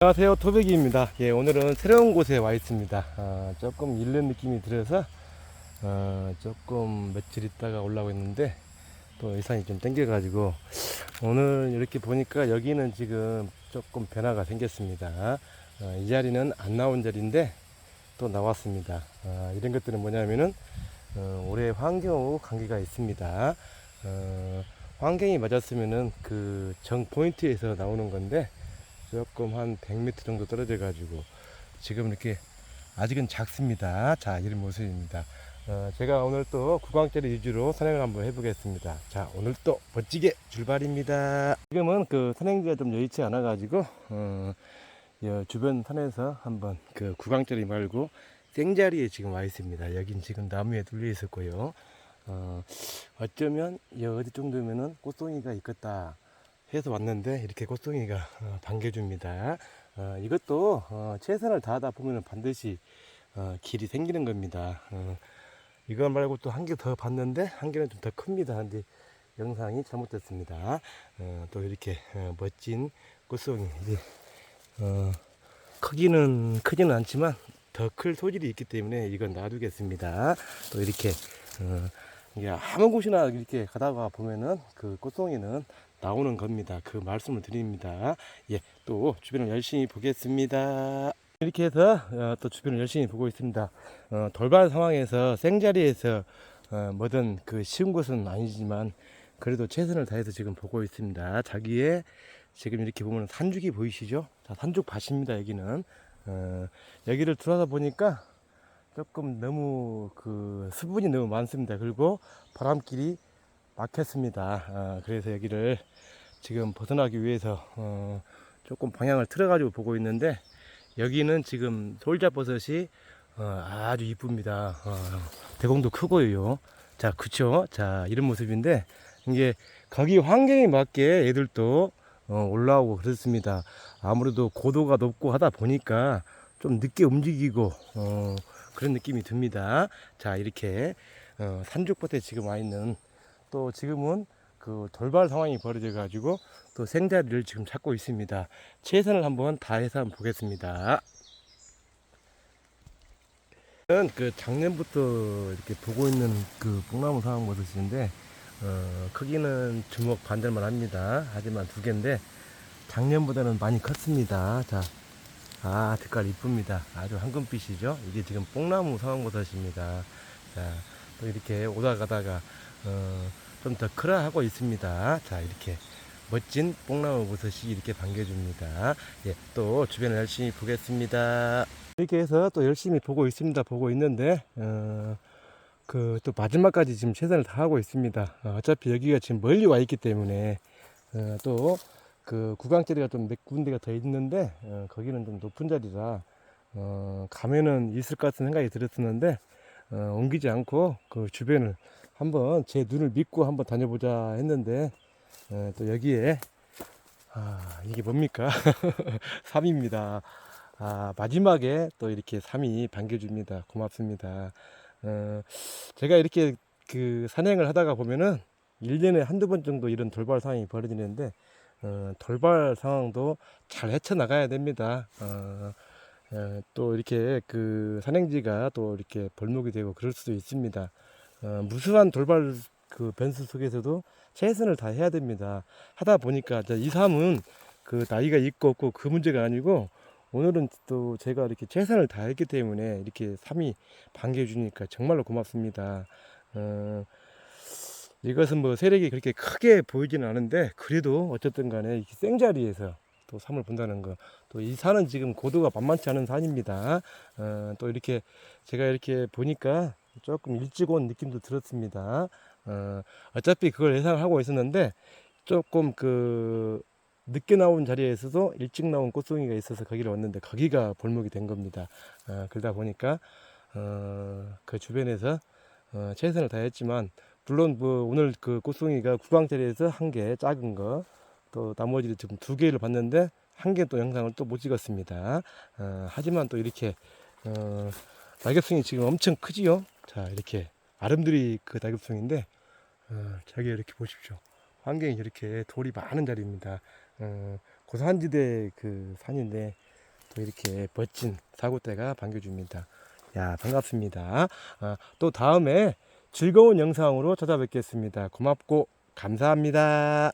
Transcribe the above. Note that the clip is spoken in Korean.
안녕하세요. 토백이입니다. 예 오늘은 새로운 곳에 와 있습니다. 아, 조금 잃는 느낌이 들어서 어, 조금 며칠 있다가 올라오고 있는데 또 예산이 좀 땡겨 가지고 오늘 이렇게 보니까 여기는 지금 조금 변화가 생겼습니다. 어, 이 자리는 안 나온 자리인데 또 나왔습니다. 아, 이런 것들은 뭐냐면은 어, 올해 환경하고 관계가 있습니다. 어, 환경이 맞았으면은 그 정 포인트에서 나오는 건데 조금 한 100m 정도 떨어져 가지고 지금 이렇게 아직은 작습니다. 자, 이런 모습입니다. 어, 제가 오늘 또 구강짜리 위주로 산행을 한번 해보겠습니다. 자, 오늘 또 멋지게 출발입니다. 지금은 그 산행지가 좀 여의치 않아 가지고 어, 여 주변 산에서 한번 그 구강짜리 말고 생자리에 지금 와 있습니다. 여긴 지금 나무에 둘려 있었고요. 어, 어쩌면 여 어디 정도면은 꽃송이가 있겠다. 해서 왔는데 이렇게 꽃송이가 어, 반겨줍니다. 어, 이것도 어, 최선을 다하다 보면 반드시 어, 길이 생기는 겁니다. 어, 이거 말고 또 한 개 더 봤는데 한 개는 좀 더 큽니다. 근데 영상이 잘못됐습니다. 어, 또 이렇게 어, 멋진 꽃송이 크기는 크지는 않지만 더 클 소질이 있기 때문에 이건 놔두겠습니다. 또 이렇게 아무 곳이나 이렇게 가다가 보면은 그 꽃송이는 나오는 겁니다. 그 말씀을 드립니다. 예, 또 주변을 열심히 보겠습니다. 이렇게 해서 어, 또 주변을 열심히 보고 있습니다. 어, 돌발 상황에서 생자리에서 어, 뭐든 그 쉬운 것은 아니지만 그래도 최선을 다해서 지금 보고 있습니다. 자기의 지금 이렇게 보면 산죽이 보이시죠? 자, 산죽 밭입니다. 여기는 어, 여기를 들어서 보니까 조금 너무 그 수분이 너무 많습니다. 그리고 바람길이 막혔습니다. 어, 그래서 여기를 지금 벗어나기 위해서 어, 조금 방향을 틀어가지고 보고 있는데 여기는 지금 솔자버섯이 어, 아주 이쁩니다. 어, 대공도 크고요. 자, 그쵸? 자, 이런 모습인데 이게 거기 환경에 맞게 애들도 어, 올라오고 그렇습니다. 아무래도 고도가 높고 하다 보니까 좀 늦게 움직이고 어, 그런 느낌이 듭니다. 자, 이렇게 어, 산죽밭에 지금 와 있는 또 지금은 그 돌발 상황이 벌어져 가지고 또 생자리를 지금 찾고 있습니다. 최선을 한번 다해서 한번 보겠습니다. 그 작년부터 이렇게 보고 있는 그 뽕나무 상황 버섯인데 어, 크기는 주먹 반절만 합니다. 하지만 두 개인데 작년보다는 많이 컸습니다. 자, 아 색깔 이쁩니다. 아주 황금빛이죠. 이게 지금 뽕나무 상황 버섯입니다. 자, 또 이렇게 오다 가다가 어, 좀 더 크라 하고 있습니다. 자, 이렇게 멋진 뽕나무 버섯이 이렇게 반겨줍니다. 예, 또 주변을 열심히 보겠습니다. 이렇게 해서 또 열심히 보고 있습니다. 보고 있는데, 어, 그, 또 마지막까지 지금 최선을 다하고 있습니다. 어, 어차피 여기가 지금 멀리 와 있기 때문에, 어, 또, 그 구강자리가 좀 몇 군데가 더 있는데, 어, 거기는 좀 높은 자리라, 어, 가면은 있을 것 같은 생각이 들었었는데, 어, 옮기지 않고 그 주변을 한번 제 눈을 믿고 한번 다녀보자 했는데 어, 또 여기에 아 이게 뭡니까? 삼입니다. 아 마지막에 또 이렇게 삼이 반겨줍니다. 고맙습니다. 어, 제가 이렇게 그 산행을 하다가 보면은 1년에 한두 번 정도 이런 돌발 상황이 벌어지는데 어, 돌발 상황도 잘 헤쳐나가야 됩니다. 어, 어, 또 이렇게 그 산행지가 또 이렇게 벌목이 되고 그럴 수도 있습니다. 어, 무수한 돌발 그 변수 속에서도 최선을 다 해야 됩니다. 하다 보니까 이 삶은 그 나이가 있고 없고 그 문제가 아니고 오늘은 또 제가 이렇게 최선을 다했기 때문에 이렇게 삶이 반겨주니까 정말로 고맙습니다. 어, 이것은 뭐 세력이 그렇게 크게 보이지는 않은데 그래도 어쨌든 간에 이 생자리에서 또 삶을 본다는 거. 또 이 산은 지금 고도가 만만치 않은 산입니다. 어, 또 이렇게 제가 이렇게 보니까 조금 일찍 온 느낌도 들었습니다. 어, 어차피 그걸 예상을 하고 있었는데 조금 그 늦게 나온 자리에서도 일찍 나온 꽃송이가 있어서 거기를 왔는데 거기가 벌목이 된 겁니다. 어, 그러다 보니까 어, 그 주변에서 어, 최선을 다했지만 물론 뭐 오늘 그 꽃송이가 구강자리에서 한 개 작은 거 또 나머지 지금 두 개를 봤는데 한 개 또 영상을 또 못 찍었습니다. 어, 하지만 또 이렇게 어, 낙엽송이 지금 엄청 크지요. 자 이렇게 아름드리 그 낙엽송인데 어, 저기 이렇게 보십시오. 환경이 이렇게 돌이 많은 자리입니다. 어, 고산지대 그 산인데 또 이렇게 멋진 사고대가 반겨줍니다. 야, 반갑습니다. 아, 또 다음에 즐거운 영상으로 찾아뵙겠습니다. 고맙고 감사합니다.